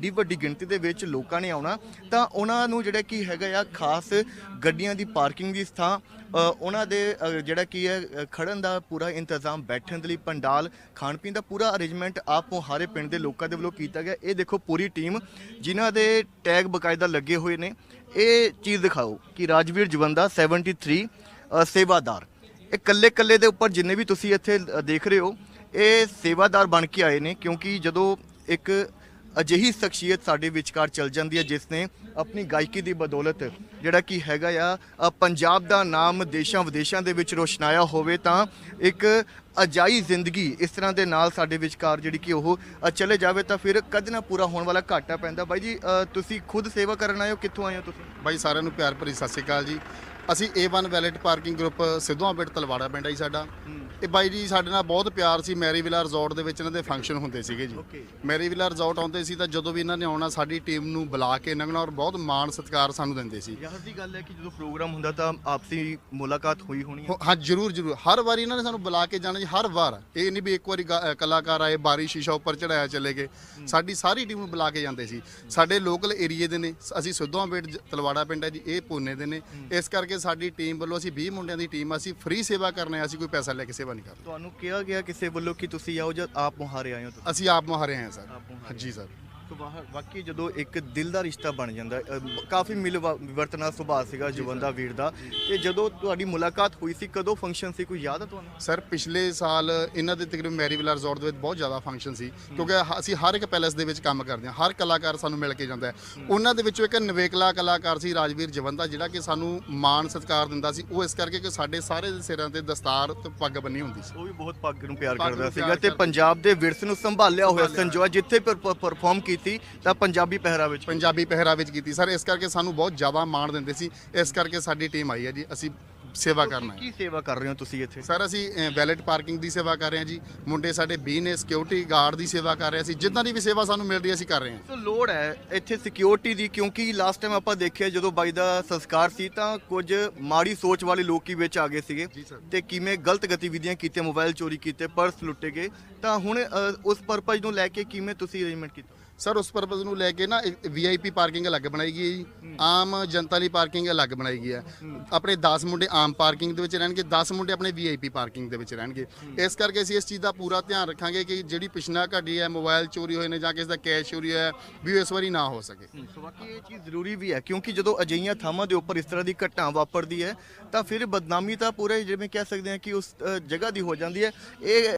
D ਵੱਡੀ ਗਿਣਤੀ ਦੇ ਵਿੱਚ ਲੋਕਾਂ ਨੇ ਆਉਣਾ ਤਾਂ ਉਹਨਾਂ ਨੂੰ ਜਿਹੜਾ ਕੀ ਹੈਗਾ ਆ ਖਾਸ ਗੱਡੀਆਂ ਦੀ ਪਾਰਕਿੰਗ ਦੀ ਥਾਂ ਉਹਨਾਂ ਦੇ ਜਿਹੜਾ ਕੀ ਹੈ ਅ, ਖੜਨ ਦਾ ਪੂਰਾ ਇੰਤਜ਼ਾਮ ਬੈਠਣ ਦੇ ਲਈ ਪੰਡਾਲ ਖਾਣ ਪੀਣ ਦਾ ਪੂਰਾ ਅਰੇਂਜਮੈਂਟ ਆਪ ਮੁਹਾਰੇ ਪਿੰਡ ਦੇ ਲੋਕਾਂ ਦੇ ਵੱਲੋਂ ਕੀਤਾ ਗਿਆ। ਇਹ ਦੇਖੋ ਪੂਰੀ ਟੀਮ ਜਿਨ੍ਹਾਂ ਦੇ ਟੈਗ ਬਕਾਇਦਾ ਲੱਗੇ ਹੋਏ ਨੇ। ਇਹ ਚੀਜ਼ ਦਿਖਾਓ ਕਿ ਰਾਜਵੀਰ ਜਵੰਦਾ 73 ਅ, ਸੇਵਾਦਾਰ। ਇਹ ਕੱਲੇ ਕੱਲੇ ਦੇ ਉੱਪਰ ਜਿੰਨੇ ਵੀ ਤੁਸੀਂ ਇੱਥੇ ਦੇਖ ਰਹੇ ਹੋ ਇਹ ਸੇਵਾਦਾਰ ਬਣ ਕੇ ਆਏ ਨੇ ਕਿਉਂਕਿ ਜਦੋਂ ਇੱਕ ਅਜਿਹੀ ਸ਼ਖਸੀਅਤ ਸਾਡੇ ਵਿਚਕਾਰ ਚੱਲ ਜਾਂਦੀ ਹੈ, ਜਿਸ ਨੇ ਆਪਣੀ ਗਾਇਕੀ ਦੀ ਬਦੌਲਤ ਜਿਹੜਾ ਕਿ ਹੈਗਾ ਆ ਪੰਜਾਬ ਦਾ ਨਾਮ ਦੇਸ਼ਾਂ ਵਿਦੇਸ਼ਾਂ ਦੇ ਵਿੱਚ ਰੋਸ਼ਨਾਇਆ ਹੋਵੇ ਤਾਂ ਇੱਕ ਅਜਾਈ ਜ਼ਿੰਦਗੀ ਇਸ ਤਰ੍ਹਾਂ ਦੇ ਨਾਲ ਸਾਡੇ ਵਿਚਕਾਰ ਜਿਹੜੀ ਕਿ ਉਹ ਚਲੇ ਜਾਵੇ ਤਾਂ ਫਿਰ ਕਦੇ ਨਾ ਪੂਰਾ ਹੋਣ ਵਾਲਾ ਘਾਟਾ ਪੈਂਦਾ। ਬਾਈ ਜੀ ਤੁਸੀਂ ਖੁਦ ਸੇਵਾ ਕਰਨ ਆਏ ਹੋ ਕਿੱਥੋਂ ਆਏ ਹੋ ਤੁਸੀਂ? ਬਾਈ ਸਾਰਿਆਂ ਨੂੰ ਪਿਆਰ ਭਰੀ ਸਤਿ ਸ਼੍ਰੀ ਅਕਾਲ ਜੀ। ਅਸੀਂ A1 valet parking group Sidhuan Bet Talwara ਪਿੰਡ ਆ ਜੀ ਸਾਡਾ। ਇਹ ਬਾਈ ਜੀ ਸਾਡੇ ਨਾਲ ਬਹੁਤ ਪਿਆਰ ਸੀ। ਮੈਰੀ ਵਿਲਾ ਰਿਜ਼ੋਰਟ ਦੇ ਵਿੱਚ ਇਹਨਾਂ ਦੇ ਫੰਕਸ਼ਨ ਹੁੰਦੇ ਸੀਗੇ ਜੀ. ਮੈਰੀ ਵਿਲਾ ਰਿਜ਼ੋਰਟ ਆਉਂਦੇ ਸੀ ਤਾਂ ਜਦੋਂ ਵੀ ਇਹਨਾਂ ਨੇ ਆਉਣਾ ਸਾਡੀ ਟੀਮ ਨੂੰ ਬੁਲਾ ਕੇ ਲੰਘਣਾ ਔਰ ਬਹੁਤ ਮਾਣ ਸਤਿਕਾਰ ਸਾਨੂੰ ਦਿੰਦੇ ਸੀ। ਯਾਰ ਦੀ ਗੱਲ ਹੈ ਕਿ ਜਦੋਂ ਪ੍ਰੋਗਰਾਮ ਹੁੰਦਾ ਤਾਂ ਆਪਸੀ ਮੁਲਾਕਾਤ ਹੋਈ ਹੋਣੀ ਹੈ ਹੋ- ਹਾਂ ਜਰੂਰ ਜਰੂਰ। ਹਰ ਵਾਰੀ ਇਹਨਾਂ ਨੇ ਸਾਨੂੰ ਬੁਲਾ ਕੇ ਜਾਣਾ ਜੀ। ਹਰ ਵਾਰ ਇਹ ਨਹੀਂ ਵੀ ਇੱਕ ਵਾਰੀ ਗਾ- ਅ, ਕਲਾਕਾਰ ਆਏ ਬਾਰੀ ਸ਼ੀਸ਼ਾ ਉੱਪਰ ਚੜਾਇਆ ਚਲੇ ਗਏ। ਸਾਡੀ ਸਾਰੀ ਟੀਮ ਨੂੰ ਬੁਲਾ ਕੇ ਜਾਂਦੇ ਸੀ। ਸਾਡੇ ਲੋਕਲ ਏਰੀਏ ਦੇ ਨੇ। ਅਸੀਂ ਸਿੱਧੂਆਂ ਬੇਟ ਜ- ਤਲਵਾੜਾ ਪਿੰਡ ਹੈ ਜੀ ਇਹ ਪੂਨੇ ਦੇ ਨੇ। ਇਸ ਕਰਕੇ ਸਾਡੀ ਟੀਮ ਵੱਲੋਂ ਅਸੀਂ 20 ਮੁੰਡਿਆਂ ਦੀ ਟੀਮ ਆ, ਅਸੀਂ ਫ੍ਰੀ ਸੇਵਾ ਕਰਨੇ ਆ ਅਸੀਂ ਕੋਈ ਪੈਸਾ ਲੈ ਕੇ ਸੇਵਾ ਨਹੀਂ ਕਰਦੇ ਤੁਹਾਨੂੰ ਕਿਹਾ ਗਿਆ ਕਿਸੇ ਵੱਲੋਂ ਕਿ ਤੁਸੀਂ ਆਓ ਜਾਂ ਆਪ ਮੁਹਾਰੇ ਆਏ ਹੋ ਤੁਸੀਂ? ਅਸੀਂ ਆਪ ਮੁਹਾਰੇ ਆਏ ਹਾਂ ਸਰ। ਆਪ ਮੁਹਾਰੇ। ਹਾਂਜੀ ਸਰ। ਵਾਕਈ ਜਦੋਂ ਇੱਕ ਦਿਲ ਦਾ ਰਿਸ਼ਤਾ ਬਣ ਜਾਂਦਾ ਹੈ, ਅ, ਕਾਫੀ ਮਿਲ ਵਰਤਨਾ ਸੁਭਾਅ ਸੀਗਾ ਜਵੰਦਾ ਵੀਰ ਦਾ। ਤੇ ਜਦੋਂ ਤੁਹਾਡੀ ਮੁਲਾਕਾਤ ਹੋਈ ਸੀ ਕਦੋਂ ਫੰਕਸ਼ਨ ਸੀ? ਕੋਈ ਯਾਦ ਹੈ ਤੁਹਾਨੂੰ? ਸਰ ਪਿਛਲੇ ਸਾਲ ਇਹਨਾਂ ਦੇ ਤਕਰੀਬਨ ਮੈਰੀਵਿਲਾ ਰਿਜ਼ੋਰਟ ਦੇ ਵਿੱਚ ਬਹੁਤ ਜ਼ਿਆਦਾ ਫੰਕਸ਼ਨ ਸੀ ਕਿਉਂਕਿ ਹ- ਅਸੀਂ ਹਰ ਇੱਕ ਪੈਲੇਸ ਦੇ ਵਿੱਚ ਕੰਮ ਕਰਦੇ ਹਾਂ ਹਰ ਕਲਾਕਾਰ ਸਾਨੂੰ ਮਿਲ ਕੇ ਜਾਂਦਾ ਹੈ। ਉਹਨਾਂ ਦੇ ਵਿੱਚੋਂ ਇੱਕ ਨਵੇਕਲਾ ਕਲਾਕਾਰ ਸੀ ਰਾਜਵੀਰ ਜਵੰਦਾ ਜਿਹੜਾ ਕਿ ਸਾਨੂੰ ਮਾਣ ਸਤਿਕਾਰ ਦਿੰਦਾ ਸੀ। ਉਹ ਇਸ ਕਰਕੇ ਕਿ ਸਾਡੇ ਸਾਰੇ ਦੇ ਸਿਰਾਂ ਤੇ ਦਸਤਾਰ ਤੇ ਪੱਗ ਬੰਨੀ ਹੁੰਦੀ ਸੀ। ਉਹ ਵੀ ਬਹੁਤ ਪੱਗ ਨੂੰ ਪਿਆਰ ਪੱਗ ਕਰਦਾ ਸੀਗਾ ਤੇ ਕਰਦਾ। ਪੰਜਾਬ ਦੇ ਵਿਰਸੇ ਨੂੰ ਸੰਭਾਲਿਆ ਹੋਇਆ ਸੰਜੋਆ ਜਿੱਥੇ ਪਰਫਾਰਮ ਕੀਤੀ ਤਾਂ ਪੰਜਾਬੀ ਪਹਿਰਾਵੇ ਵਿੱਚ ਪੰਜਾਬੀ ਪਹਿਰਾਵੇ ਵਿੱਚ ਕੀਤੀ। ਸਰ ਇਸ ਕਰਕੇ ਸਾਨੂੰ ਬਹੁਤ ਜ਼ਿਆਦਾ ਮਾਣ ਦਿੰਦੇ ਸੀ। ਇਸ ਕਰਕੇ ਸਾਡੀ ਟੀਮ ਆਈ ਹੈ ਜੀ। ਅਸੀਂ ਸੇਵਾ ਕਰਨਾ ਹੈ ਕੀ ਸੇਵਾ ਕਰ ਰਹੇ ਹੋ ਤੁਸੀਂ ਇੱਥੇ? ਸਰ ਅਸੀਂ ਵੈਲਿਟ ਪਾਰਕਿੰਗ ਦੀ ਸੇਵਾ ਕਰ ਰਹੇ ਹਾਂ ਜੀ। ਮੁੰਡੇ ਸਾਡੇ 20 ਨੇ ਸਿਕਿਉਰਿਟੀ ਗਾਰਡ ਦੀ ਸੇਵਾ ਕਰ ਰਹੇ ਅਸੀਂ ਜਿੱਦਾਂ ਦੀ ਵੀ ਸੇਵਾ ਸਾਨੂੰ ਮਿਲ ਰਹੀ ਹੈ ਅਸੀਂ ਕਰ ਰਹੇ ਹਾਂ। ਸੋ ਲੋੜ ਹੈ ਇੱਥੇ ਸਿਕਿਉਰਿਟੀ ਦੀ ਕਿਉਂਕਿ ਲਾਸਟ ਟਾਈਮ ਆਪਾਂ ਦੇਖਿਆ ਜਦੋਂ ਬਾਈ ਦਾ ਸੰਸਕਾਰ ਸੀ ਤਾਂ ਕੁਝ ਮਾੜੀ ਸੋਚ ਵਾਲੇ ਲੋਕ ਹੀ ਵਿੱਚ ਆ ਗਏ ਸੀਗੇ। ਤੇ ਕਿਵੇਂ ਗਲਤ ਗਤੀਵਿਧੀਆਂ ਕੀਤੇ ਮੋਬਾਈਲ ਚੋਰੀ ਕੀਤੇ ਪਰਸ ਲੁੱਟੇ ਗਏ। ਤਾਂ ਹੁਣ ਉਸ ਪਰਪਸ ਨੂੰ ਲੈ ਕੇ ਕਿਵੇਂ ਤੁਸੀਂ ਅਰੇਂਜਮੈਂਟ ਕੀਤਾ? ਸਰ ਉਸ ਪਰਪਸ ਨੂੰ ਲੈ ਕੇ ਨਾ ਵੀਆਈਪੀ ਪਾਰਕਿੰਗ ਅਲੱਗ ਬਣਾਈ ਗਈ ਹੈ ਜੀ। ਆਮ ਜਨਤਾ ਲਈ ਪਾਰਕਿੰਗ ਅਲੱਗ ਬਣਾਈ ਗਈ ਹੈ। ਆਪਣੇ 10 ਮੁੰਡੇ ਆਮ ਪਾਰਕਿੰਗ ਦੇ ਵਿੱਚ ਰਹਿਣਗੇ 10 ਮੁੰਡੇ ਆਪਣੇ ਵੀਆਈਪੀ ਪਾਰਕਿੰਗ ਦੇ ਵਿੱਚ ਰਹਿਣਗੇ। ਇਸ ਕਰਕੇ ਅਸੀਂ ਇਸ ਚੀਜ਼ ਦਾ ਪੂਰਾ ਧਿਆਨ ਰੱਖਾਂਗੇ ਕਿ ਜਿਹੜੀ ਪਿਛਨਾ ਘਟੀ ਹੈ ਮੋਬਾਈਲ ਚੋਰੀ ਹੋਏ ਨੇ ਜਾਂ ਕਿਸੇ ਦਾ ਕੈਸ਼ ਚੋਰੀ ਹੋਇਆ ਵੀ ਇਸ ਵਾਰੀ ਨਾ ਹੋ ਸਕੇ। ਸੋ ਬਾਕੀ ਇਹ ਚੀਜ਼ ਜ਼ਰੂਰੀ ਵੀ ਹੈ ਕਿਉਂਕਿ ਜਦੋਂ ਅਜਿਹੀਆਂ ਥਾਵਾਂ ਦੇ ਉੱਪਰ ਇਸ ਤਰ੍ਹਾਂ ਦੀ ਘਟਨਾ ਵਾਪਰਦੀ ਹੈ ਤਾਂ ਫਿਰ ਬਦਨਾਮੀ ਤਾਂ ਪੂਰੇ ਜਿਵੇਂ ਕਹਿ ਸਕਦੇ ਹਾਂ ਕਿ ਉਸ ਜਗ੍ਹਾ ਦੀ ਹੋ ਜਾਂਦੀ ਹੈ। ਇਹ